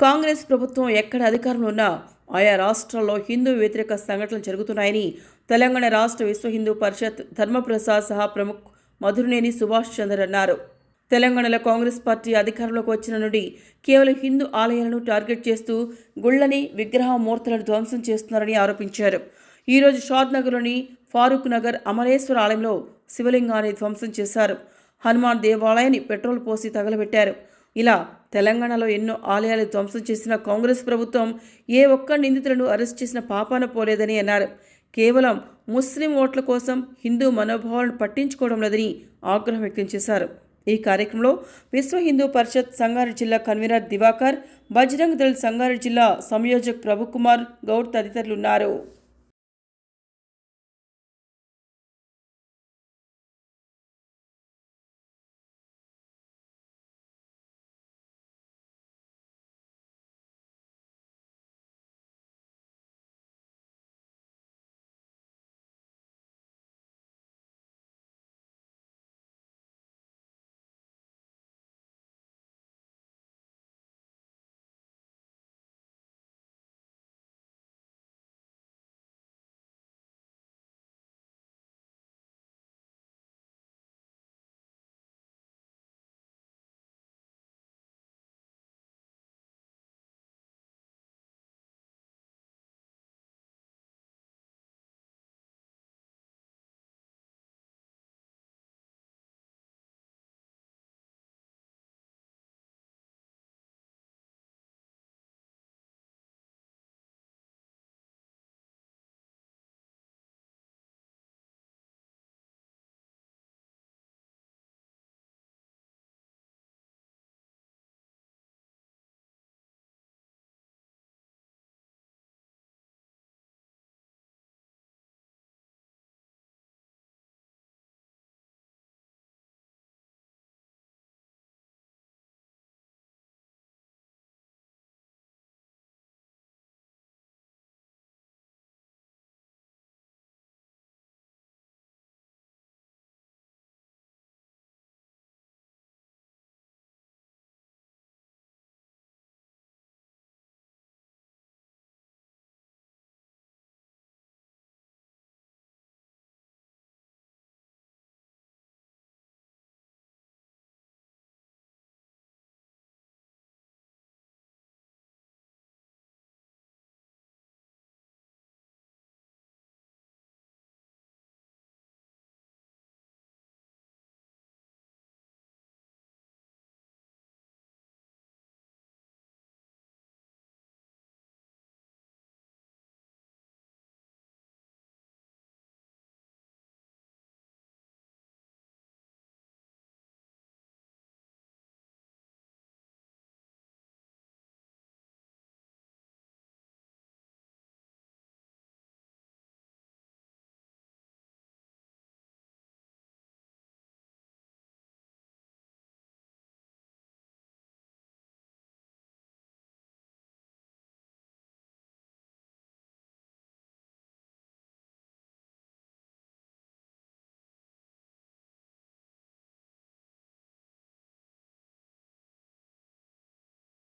కాంగ్రెస్ ప్రభుత్వం ఎక్కడ అధికారంలో ఉన్నా ఆయా రాష్ట్రాల్లో హిందూ వ్యతిరేక సంఘటనలు జరుగుతున్నాయని తెలంగాణ రాష్ట్ర విశ్వ హిందూ పరిషత్ ధర్మప్రసాద్ సహా ప్రముఖ్ మధురనేని సుభాష్ చంద్ర అన్నారు. తెలంగాణలో కాంగ్రెస్ పార్టీ అధికారంలోకి వచ్చిన నుండి కేవలం హిందూ ఆలయాలను టార్గెట్ చేస్తూ గుళ్ళని విగ్రహ మూర్తులను ధ్వంసం చేస్తున్నారని ఆరోపించారు. ఈరోజు షాద్ నగర్లోని ఫారూక్ నగర్ అమరేశ్వర ఆలయంలో శివలింగాన్ని ధ్వంసం చేశారు. హనుమాన్ దేవాలయాన్ని పెట్రోల్ పోసి తగలబెట్టారు. ఇలా తెలంగాణలో ఎన్నో ఆలయాలు ధ్వంసం చేసిన కాంగ్రెస్ ప్రభుత్వం ఏ ఒక్క నిందితులను అరెస్ట్ చేసిన పాపాన పోలేదని అన్నారు. కేవలం ముస్లిం ఓట్ల కోసం హిందూ మనోభావాలను పట్టించుకోవడం లేదని ఆగ్రహం వ్యక్తం చేశారు. ఈ కార్యక్రమంలో విశ్వ హిందూ పరిషత్ సంగారెడ్డి జిల్లా కన్వీనర్ దివాకర్ బజరంగ్ దళ్ సంగారెడ్డి జిల్లా సంయోజక్ ప్రభుకుమార్ గౌడ్ తదితరులు ఉన్నారు.